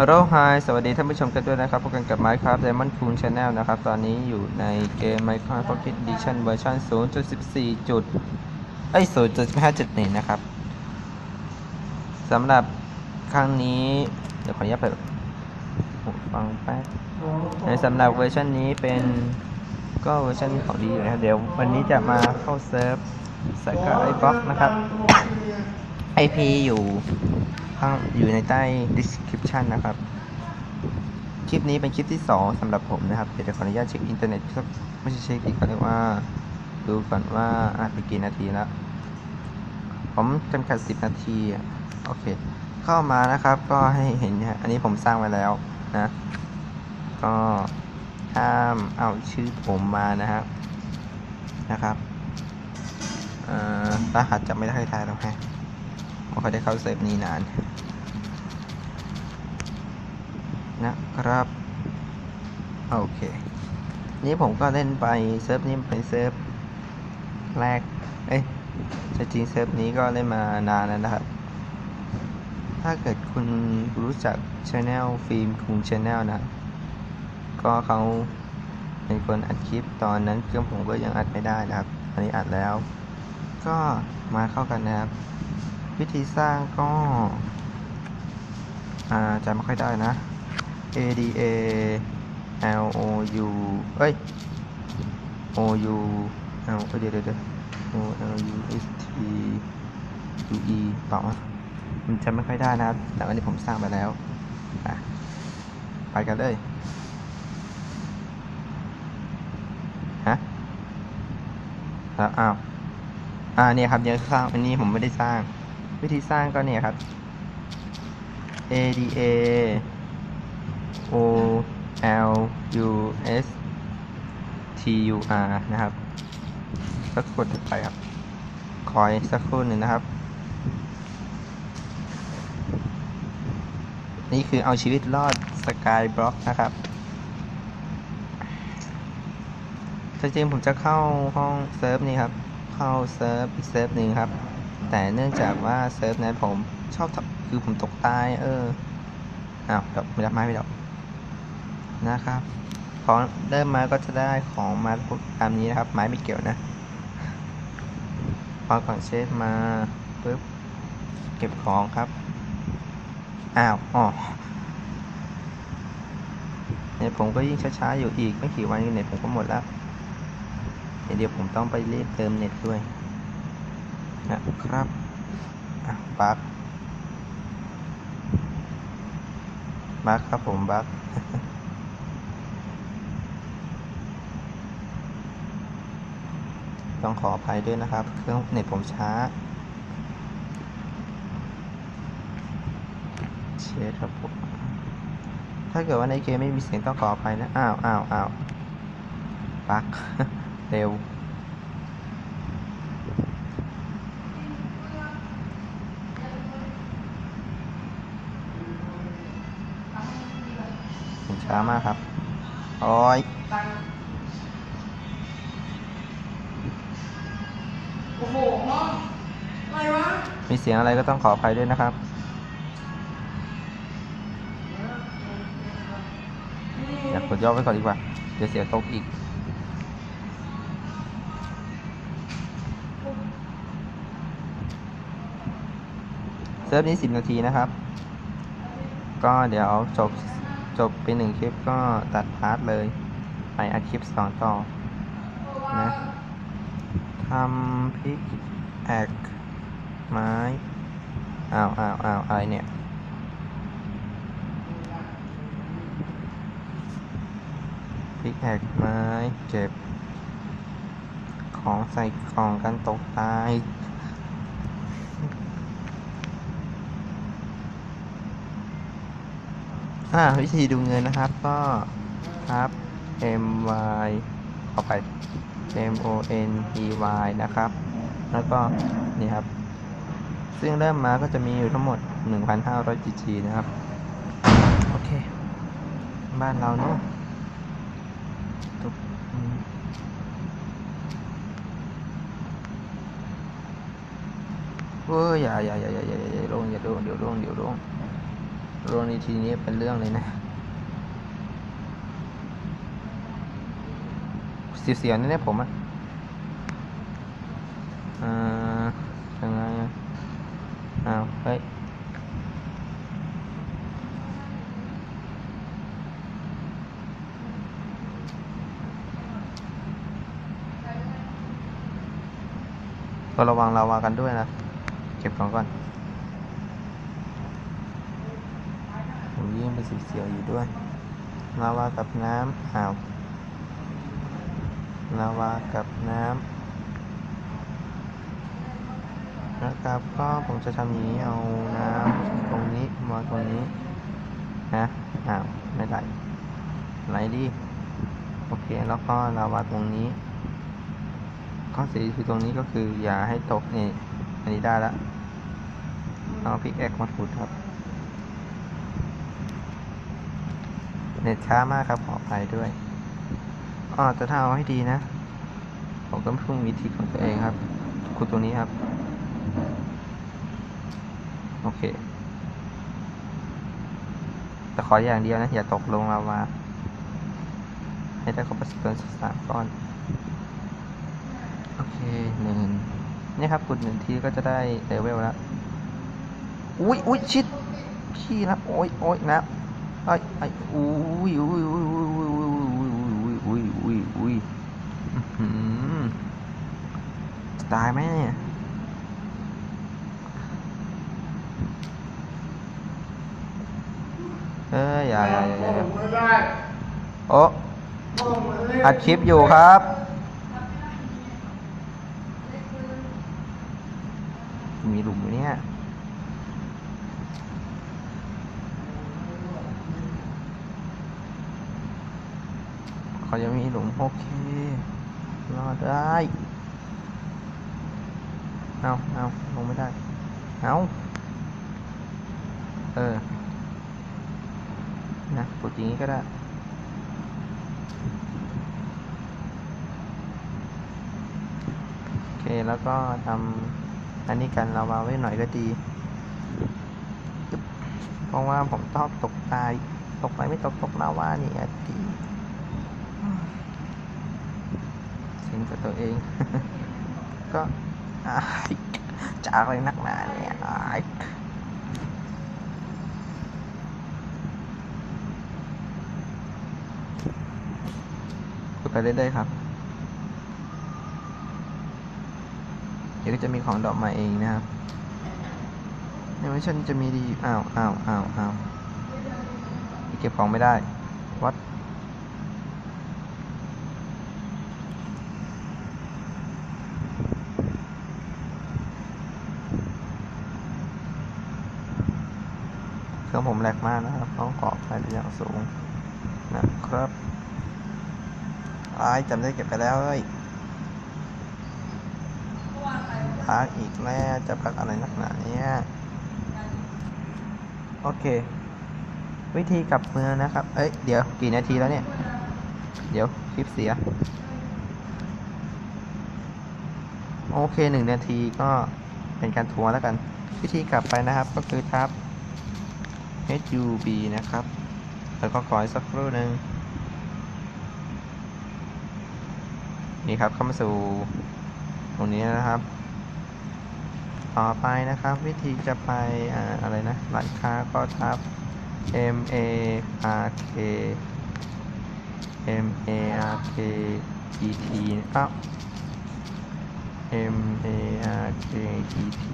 ฮัลโหลไฮสวัสดีท่านผู้ชมกันด้วยนะครับพบกันกับ Minecraft Diamond Cool Channel นะครับ ตอนนี้อยู่ในเกม Minecraft Pocket Edition เวอร์ชัน0.14 จุดเอ้0.15.1นะครับสำหรับครั้งนี้ เดี๋ยวขออนุญาตเปิดฟังแป๊บในสำหรับเวอร์ชันนี้เป็นก็เวอร์ชันของดีอยู่นะครับ เดี๋ยววันนี้จะมาเข้าเซิร์ฟสกายบล็อกนะครับ IP อยู่ ข้างอยู่ในใต้ description นะครับ คลิปนี้เป็นคลิปที่ 2สำหรับผมนะครับเดี๋ยวขออนุญาตเช็คอินเทอร์เน็ตสักไม่ใช่เช็คอีกก่อนเลยว่า ดูก่อนว่าอ่านไปกี่นาทีแล้ว ผมจำกัด 10 นาทีโอเค เข้ามานะครับก็ให้เห็นนะอันนี้ผมสร้างไว้แล้วนะ ก็ห้ามเอาชื่อผมมานะครับนะครับรหัสจะไม่ได้ทายแล้วแฮะ ไม่ค่อยได้เข้าเซิร์ฟนี้นาน นะครับ โอเค นี่ผมก็เล่นไปเซิร์ฟนี้เป็นเซิร์ฟแรก เอ้ยจริงเซิร์ฟนี้ก็เล่นมานานแล้วนะครับ ถ้าเกิดคุณรู้จักช anel ฟิล์มคุงช anel นะ ก็เขาเป็นคนอัดคลิปตอนนั้นเครื่องผมก็ยังอัดไม่ได้นะครับอันนี้อัดแล้ว ก็มาเข้ากันนะครับ วิธีสร้างก็อาจำไม่ค่อยได้นะ A D A L O U เอ้ย O U L เดี๋ยวเดี๋ยวเดี๋ยว O L U S T U E เปล่ามันจำไม่ค่อยได้นะ แต่วันนี้ผมสร้างไปแล้วไปกันเลยฮะแล้วอ้าวอ่าเนี่ยครับเดี๋ยวสร้างอันนี้ผมไม่ได้สร้าง วิธีสร้างก็เนี่ยครับ A D A O L U S T U R นะครับสักกดถัดไปครับ คอยสักครู่หนึ่งนะครับ นี่คือเอาชีวิตรอดสกายบล็อกนะครับจริงๆผมจะเข้าห้องเซิร์ฟนี่ครับ เข้าเซิร์ฟอีกเซิร์ฟหนึ่งครับ แต่เนื่องจากว่าเซิร์ฟนั้นผมชอบคือผมตกตาย เอออ้าวดอกไม่รับไม้ไม่ดอกนะครับพอเริ่มมาก็จะได้ของมาตามนี้นะครับ ไม้ไม่เกี่ยวนะพอก่อนเชฟมาปุ๊บเก็บของครับอ้าวอ๋อเนี่ยผมก็ยิ่งช้าๆอยู่อีกไม่กี่วันเน็ตผมก็หมดแล้วเดี๋ยวผมต้องไปรีบเติมเน็ตด้วย นะครับบักบักครับผมบักต้องขออภัยด้วยนะครับ เครื่องเน็ตผมช้า เชดครับผม ถ้าเกิดว่าในเกมไม่มีเสียงต้องขออภัยนะ อ้าวอ้าวอ้าวบัก เร็ว ช้ามากครับโอ้ยโอ้โหอะไรวะ มีเสียงอะไรก็ต้องขออภัยด้วยนะครับ อยากกดย่อไว้ก่อนดีกว่า เดี๋ยวเสียตกอีกเซิร์ฟนี้สิบนาทีนะครับ ก็เดี๋ยวจบ จบไปหนึ่งคลิปก็ตัดพาร์ทเลย ไปอัดคลิปสองต่อนะทำพิกแอกไม้อ้าวอ้าวอ้าวอะไรเนี่ยพิกแอกไม้เก็บ ของใส่กล่องกันตกตาย อ่าวิธีดูเงินนะครับก็ครับ M Y ขอไป M O N E Y นะครับ แล้วก็นี่ครับ ซึ่งเริ่มมาก็จะมีอยู่ทั้งหมด 1,500 GG นะครับ โอเค บ้านเราเนาะทุกอืมเว้ยอย่าอย่าอย่าอย่าอย่าอย่าลงอย่าลงเดี๋ยวลงเดี๋ยวลง โรวงในทีนี้เป็นเรื่องเลยนะเสียวๆนี่เนี่ยผมอะอ่ายังไงอะอ้าวเฮ้ยก็ระวังลาวากันด้วยนะ เก็บของก่อน ผม ยิ่งเป็นสีเสียวอยู่ด้วยลาวากับน้ำอ้าวลาวากับน้ำนะครับก็ผมจะทำอย่างนี้เอาน้ำตรงนี้มาตรงนี้นะอ้าวไม่ไหลไหลดิโอเคแล้วก็ลาวาตรงนี้ข้อเสียคือตรงนี้ก็คืออย่าให้ตกนี่อันนี้ได้แล้วเอาพิกแอคมาขุดครับ เน็ตช้ามากครับ ขออภัยด้วยอ๋อแต่ถ้าเอาให้ดีนะ ผมก็เพิ่งมีทริคของตัวเองครับขุดตรงนี้ครับ โอเค แต่ขออย่างเดียวนะ อย่าตกลงลาวาให้ได้ครบเกินสามก้อน โอเคหนึ่งนี่ครับกดหนึ่งทีก็จะได้เลเวลแล้ว อุ้ยอุ้ยชิดพี่นะ โอ้ยโอ้ยนะ ไอ้ไอ้อุ้ยอุ้ยอุ้ยอุ้ยอุ้ยอุ้ยอุ้ยอุ้ยอุ้ยอื้อหือจะตายไหมเนี่ยเอ้ยอย่าอย่าอย่าอย่าอย่าไม่ได้โอ้อัดคลิปอยู่ครับมีหลุมอยู่เนี่ย เขายังมีหลุมโอเครอได้เอาเอาลงไม่ได้เอาเออนะกดอย่างนี้ก็ได้โอเคแล้วก็ทำอันนี้กันเราวาไว้หน่อยก็ดีจึ๊บเพราะว่าผมชอบตกตายตกไปไม่ตกตกลาวานี่อะดี เซ็งกับตัวเอง ก็อายจะอะไรนักหนาเนี่ยพูดไปเรื่อยๆครับ เดี๋ยวก็จะมีของดอกมาเองนะครับในเวอร์ชันจะมีดี อ้าวอ้าวอ้าวอ้าวเก็บของไม่ได้ เครื่องผมแหลกมากนะครับต้องขอไปเป็นอย่างสูงนะครับไอ้จำได้เก็บไปแล้วเอ้ยพักอีกแล้วจะพักอะไรนักหนาเนี่ยโอเค วิธีกลับเมืองนะครับ เอ้ย เดี๋ยวกี่นาทีแล้วเนี่ย เดี๋ยวคลิปเสีย โอเคหนึ่งนาทีก็เป็นการทัวร์แล้วกัน วิธีกลับไปนะครับก็คือทับ HUB นะครับ แล้วก็ขออีกสักครู่หนึ่งนี่ครับเข้ามาสู่ตรงนี้นะครับ ต่อไปนะครับ วิธีจะไปอ่าอะไรนะร้านค้าก็ทับ M A R K M A R K E T นะครับ M A R K E T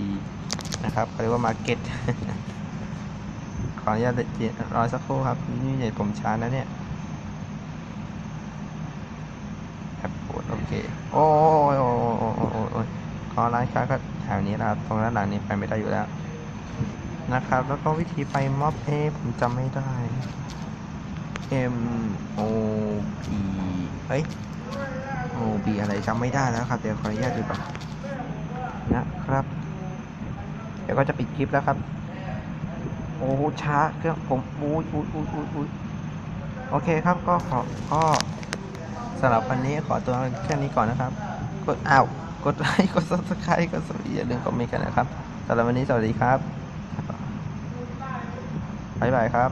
นะครับเรียกว่า Market ขออนุญาตเดี๋ยวรอสักครู่ครับ นี่ใหญ่ผมช้านะเนี่ยแอบปวดโอเคโอ้ยโอ้ยโอ้ยโอ้ยโอ้ยขอร้านค้าก็แถวนี้นะครับ ตรงด้านหลังนี้ไปไม่ได้อยู่แล้ว นะครับ แล้วก็วิธีไปม็อบเอผมจำไม่ได้ M O P เอ้ย O B อะไรจำไม่ได้แล้วครับ เดี๋ยวขออนุญาตดูก่อนนะครับ เดี๋ยวก็จะปิดคลิปแล้วครับ โอ้ช้าเครื่องผมอุ้ยอุ้ยอุ้ยอุ้ยอุ้ยโอเคครับก็ขอก็สำหรับวันนี้ขอตัวแค่นี้ก่อนนะครับ กดอ้าวกดไลค์กดซับสไครต์กดสวัสดีอย่าลืมคอมเมนต์กันนะครับสำหรับวันนี้สวัสดีครับบ๊ายบายครับ